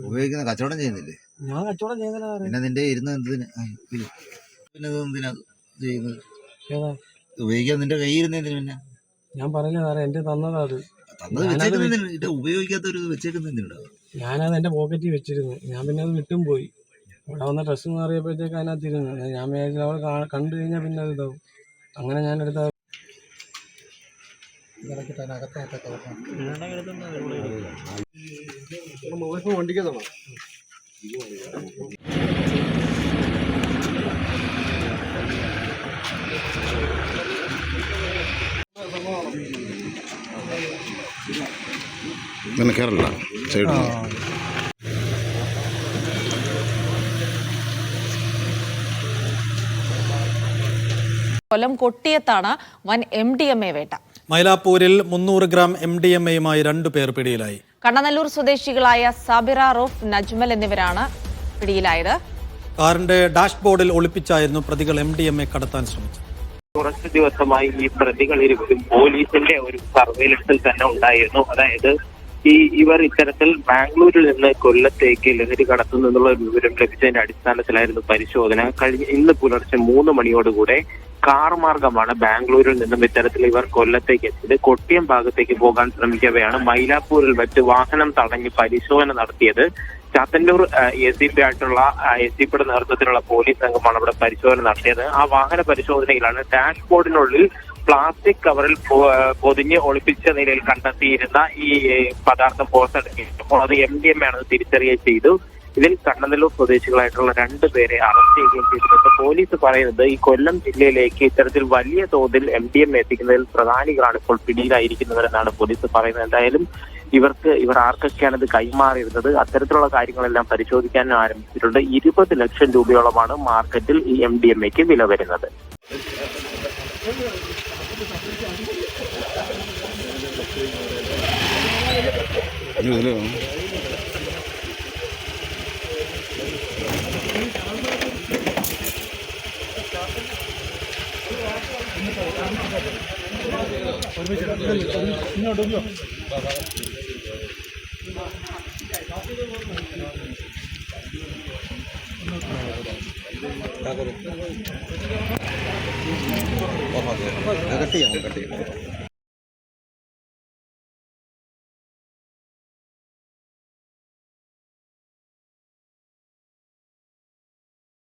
ഉപയോഗിക്കുന്ന കച്ചവടം ചെയ്യുന്നില്ലേ? ഞാൻ കച്ചവടം ചെയ്യുന്നില്ല പിന്നെ നിന്റെ ഇരുന്ന് എന്തിന്? പിന്നെ. എന്തിനാ ചെയ്യുന്നത്? ഏതാ? ഉപയോഗിക്കാൻ നിന്റെ കൈ ഇരുന്നതിന് പിന്നെ? ഞാൻ പറഞ്ഞില്ല സാറേ എന്റെ തന്നതാ അത്. തന്നത് ഞാനത് വെച്ചേക്കുന്നതിന് ഇത് ഉപയോഗിക്കാത്തൊരു വെച്ചേക്കുന്നതിനുണ്ടോ ഞാനത് എന്റെ പോക്കറ്റിൽ വെച്ചിരുന്നു. ഞാൻ പിന്നെ അത് വിട്ടും പോയി. ഇവിടെ വന്ന ഡ്രസ്സ് മാറിയപ്പോഴത്തേക്ക് അതിനകത്തിരുന്നു ഞാൻ മേഖല അവിടെ കണ്ടു കഴിഞ്ഞാൽ പിന്നെ അത് ഇതാവും. അങ്ങനെ ഞാൻ എടുത്ത വണ്ടിക്കതാണോ സൈഡ് സൈഡിൽ കൊല്ലം കൊട്ടിയത്താണ് വൻ എം ഡി എം എ വേട്ട. മൈലാപ്പൂരിൽ മുന്നൂറ് ഗ്രാം എം ഡി എം എയുമായി രണ്ടു പേർ പിടിയിലായി. കണ്ണനല്ലൂർ സ്വദേശികളായ സാബിറ റൂഫ് നജ്മൽ എന്നിവരാണ് പിടിയിലായത്. കാറിന്റെ ഡാഷ്ബോർഡിൽ ഒളിപ്പിച്ചായിരുന്നു പ്രതികൾ എം ഡി എം എ കടത്താൻ ശ്രമിച്ചത്. കുറച്ച് ദിവസമായി ഈ പ്രതികൾ ഇരുവരും പോലീസിന്റെ ഒരു സർവേലൻസിൽ തന്നെ ഉണ്ടായിരുന്നു. അതായത് ഈ ഇവർ ഇത്തരത്തിൽ ബാംഗ്ലൂരിൽ നിന്ന് കൊല്ലത്തേക്ക് ലഹരി കടത്തുന്നു എന്നുള്ള വിവരം ലഭിച്ചതിന്റെ അടിസ്ഥാനത്തിലായിരുന്നു പരിശോധന. കഴിഞ്ഞ ഇന്ന് പുലർച്ചെ മൂന്ന് മണിയോടുകൂടെ കാർ മാർഗമാണ് ബാംഗ്ലൂരിൽ നിന്നും ഇത്തരത്തിൽ ഇവർ കൊല്ലത്തേക്ക് എത്തിയത് കൊട്ടിയം ഭാഗത്തേക്ക് പോകാൻ ശ്രമിക്കവെയാണ്. മൈലാപ്പൂരിൽ വെച്ച് വാഹനം തടഞ്ഞ് പരിശോധന നടത്തിയത് ചാത്തന്നൂർ എസ് ഡി പി ആയിട്ടുള്ള എസ് ഡി പിയുടെ നേതൃത്വത്തിലുള്ള പോലീസ് സംഘമാണ് അവിടെ പരിശോധന നടത്തിയത്. ആ വാഹന പരിശോധനയിലാണ് ഡാഷ് ബോർഡിനുള്ളിൽ പ്ലാസ്റ്റിക് കവറിൽ പൊതിഞ്ഞ് ഒളിപ്പിച്ച നിലയിൽ കണ്ടെത്തിയിരുന്ന ഈ പദാർത്ഥം പുറത്തെടുക്കിയപ്പോൾ അത് എം ഡി എം ആണെന്ന് തിരിച്ചറിയുകയും ചെയ്തു. ഇതിൽ കണ്ണനല്ലൂർ സ്വദേശികളായിട്ടുള്ള രണ്ട് പേരെ അറസ്റ്റ് ചെയ്യുകയും ചെയ്തിട്ടുണ്ട് പോലീസ് പറയുന്നത് ഈ കൊല്ലം ജില്ലയിലേക്ക് ഇത്തരത്തിൽ വലിയ തോതിൽ എം ഡി എം എത്തിക്കുന്നതിൽ പ്രധാനികളാണ് ഇപ്പോൾ പിടിയിലായിരിക്കുന്നവരെന്നാണ് പോലീസ് പറയുന്നത്. എന്തായാലും ഇവർക്ക് ഇവർ ആർക്കൊക്കെയാണ് ഇത് കൈമാറിയിരുന്നത്? അത്തരത്തിലുള്ള കാര്യങ്ങളെല്ലാം പരിശോധിക്കാൻ ആരംഭിച്ചിട്ടുണ്ട്. ഇരുപത് ലക്ഷം രൂപയോളമാണ് മാർക്കറ്റിൽ ഈ എം ഡി എം എക്ക് വില വരുന്നത്. ഇതിൽ കട്ട് ചെയ്യാം കട്ട് ചെയ്യാം